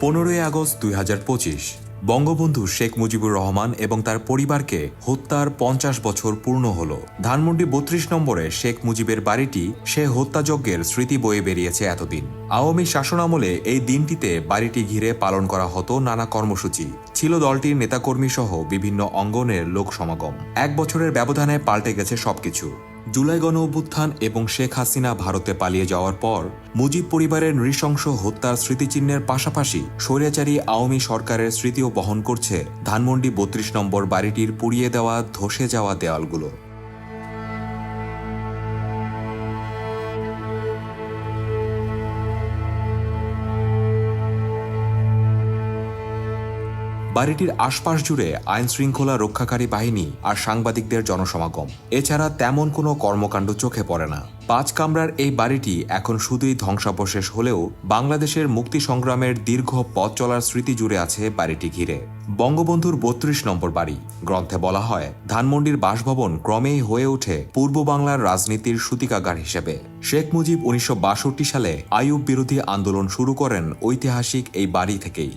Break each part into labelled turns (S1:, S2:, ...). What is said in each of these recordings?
S1: পনেরোই আগস্ট দুই হাজার পঁচিশ, বঙ্গবন্ধু শেখ মুজিবুর রহমান এবং তার পরিবারকে হত্যার পঞ্চাশ বছর পূর্ণ হল। ধানমন্ডি বত্রিশ নম্বরে শেখ মুজিবের বাড়িটি সে হত্যাযজ্ঞের স্মৃতি বয়ে বেরিয়েছে এতদিন। আওয়ামী শাসনামলে এই দিনটিতে বাড়িটি ঘিরে পালন করা হতো নানা কর্মসূচি। ছিল দলটির নেতাকর্মী সহ বিভিন্ন অঙ্গনের লোক সমাগম এক বছরের ব্যবধানে পাল্টে গেছে সবকিছু। জুলাই গণ অভ্যুত্থান এবং শেখ হাসিনা ভারতে পালিয়ে যাওয়ার পর মুজিব পরিবারের নৃশংস হত্যার স্মৃতিচিহ্নের পাশাপাশি স্বৈরাচারী আওয়ামী সরকারের স্মৃতিও বহন করছে ধানমন্ডি বত্রিশ নম্বর বাড়িটির পুড়িয়ে দেওয়া ধসে যাওয়া দেওয়ালগুলো বাড়িটির আশপাশ জুড়ে আইন শৃঙ্খলা রক্ষাকারী বাহিনী আর সাংবাদিকদের জনসমাগম। এছাড়া তেমন কোনো কর্মকাণ্ড চোখে পড়ে না। পাঁচ কামরার এই বাড়িটি এখন শুধুই ধ্বংসাবশেষ হলেও বাংলাদেশের মুক্তি সংগ্রামের দীর্ঘ পথ চলার স্মৃতি জুড়ে আছে বাড়িটি ঘিরে। বঙ্গবন্ধুর বত্রিশ নম্বর বাড়ি, গ্রন্থে বলা হয়, ধানমন্ডির বাসভবন ক্রমেই হয়ে ওঠে পূর্ব বাংলার রাজনীতির সূতিকাগার হিসেবে। শেখ মুজিব উনিশশো বাষট্টি সালে আইয়ুব বিরোধী আন্দোলন শুরু করেন ঐতিহাসিক এই বাড়ি থেকেই।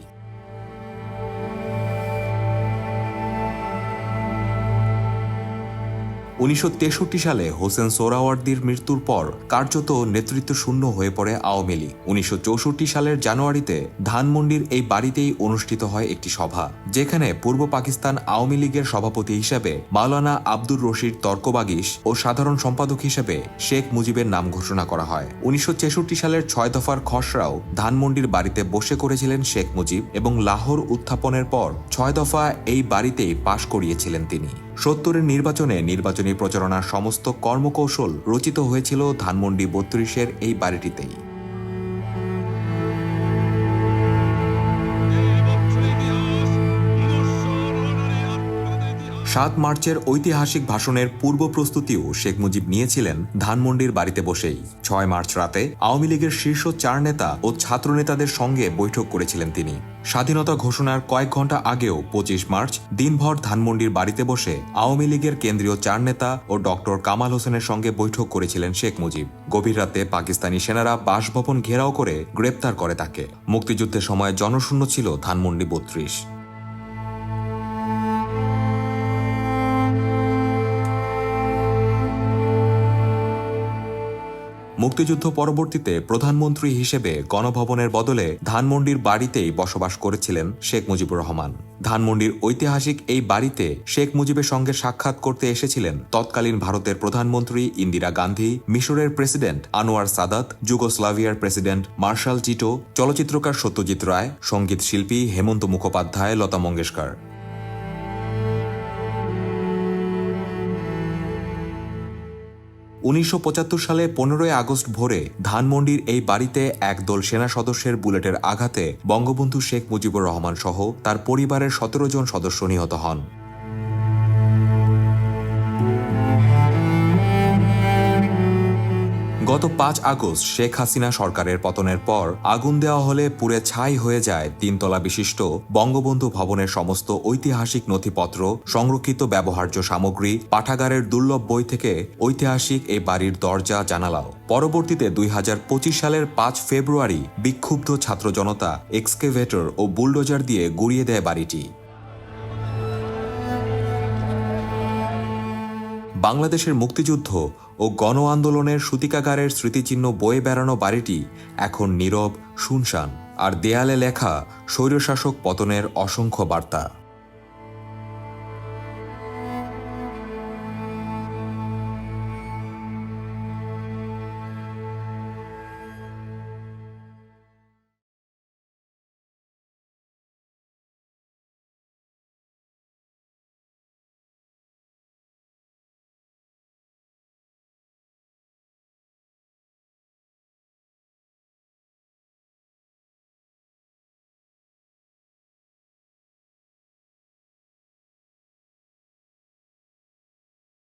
S1: উনিশশো তেষট্টি সালে হোসেন সোহরাওয়ার্দীর মৃত্যুর পর কার্যত নেতৃত্ব শূন্য হয়ে পড়ে আওয়ামী লীগ। উনিশশো চৌষট্টি সালের জানুয়ারিতে ধানমন্ডির এই বাড়িতেই অনুষ্ঠিত হয় একটি সভা, যেখানে পূর্ব পাকিস্তান আওয়ামী লীগের সভাপতি হিসেবে মাওলানা আব্দুর রশিদ তর্কবাগিস ও সাধারণ সম্পাদক হিসেবে শেখ মুজিবের নাম ঘোষণা করা হয়। উনিশশো ছেষট্টি সালের ছয় দফার খসড়াও ধানমন্ডির বাড়িতে বসে করেছিলেন শেখ মুজিব এবং লাহোর উত্থাপনের পর ছয় দফা এই বাড়িতেই পাশ করিয়েছিলেন তিনি। সত্তরের নির্বাচনে নির্বাচনী প্রচারণার সমস্ত কর্মকৌশল রচিত হয়েছিল ধানমন্ডি বত্রিশের এই বাড়িটিতেই। সাত মার্চের ঐতিহাসিক ভাষণের পূর্ব প্রস্তুতিও শেখ মুজিব নিয়েছিলেন ধানমন্ডির বাড়িতে বসেই। ছয় মার্চ রাতে আওয়ামী লীগের শীর্ষ চার নেতা ও ছাত্রনেতাদের সঙ্গে বৈঠক করেছিলেন তিনি। স্বাধীনতা ঘোষণার কয়েক ঘণ্টা আগেও পঁচিশ মার্চ দিনভর ধানমন্ডির বাড়িতে বসে আওয়ামী লীগের কেন্দ্রীয় চার নেতা ও ডক্টর কামাল হোসেনের সঙ্গে বৈঠক করেছিলেন শেখ মুজিব। গভীর রাতে পাকিস্তানি সেনারা বাসভবন ঘেরাও করে গ্রেপ্তার করে তাকে। মুক্তিযুদ্ধের সময় জনশূন্য ছিল ধানমন্ডি বত্রিশ। মুক্তিযুদ্ধ পরবর্তীতে প্রধানমন্ত্রী হিসেবে গণভবনের বদলে ধানমন্ডির বাড়িতেই বসবাস করেছিলেন শেখ মুজিবুর রহমান। ধানমন্ডির ঐতিহাসিক এই বাড়িতে শেখ মুজিবের সঙ্গে সাক্ষাৎ করতে এসেছিলেন তৎকালীন ভারতের প্রধানমন্ত্রী ইন্দিরা গান্ধী, মিশরের প্রেসিডেন্ট আনোয়ার সাদাত, যুগোস্লাভিয়ার প্রেসিডেন্ট মার্শাল চিটো চলচ্চিত্রকার সত্যজিৎ রায়, সংগীত শিল্পী হেমন্ত মুখোপাধ্যায়, লতা মঙ্গেশকর। উনিশশো পঁচাত্তর সালে পনেরোই আগস্ট ভোরে ধানমন্ডির এই বাড়িতে একদল সেনা সদস্যের বুলেটের আঘাতে বঙ্গবন্ধু শেখ মুজিবুর রহমান সহ তার পরিবারের সতেরো জন সদস্য নিহত হন। গত পাঁচ আগস্ট শেখ হাসিনা সরকারের পতনের পর আগুন দেওয়া হলে পুড়ে ছাই হয়ে যায় তিনতলা বিশিষ্ট বঙ্গবন্ধু ভবনের সমস্ত ঐতিহাসিক নথিপত্র, সংরক্ষিত ব্যবহার্য সামগ্রী, পাঠাগারের দুর্লভ বই থেকে ঐতিহাসিক এই বাড়ির দরজা, জানালাও। পরবর্তীতে দুই হাজার পঁচিশ সালের পাঁচ ফেব্রুয়ারি বিক্ষুব্ধ ছাত্র জনতা এক্সকেভেটর ও বুলডোজার দিয়ে গুড়িয়ে দেয় বাড়িটি। বাংলাদেশের মুক্তিযুদ্ধ ও গণ আন্দোলনের সূতিকাগারের স্মৃতিচিহ্ন বয়ে বেড়ানো বাড়িটি এখন নীরব, শুনশান আর দেয়ালে লেখা স্বৈরশাসক পতনের অসংখ্য বার্তা।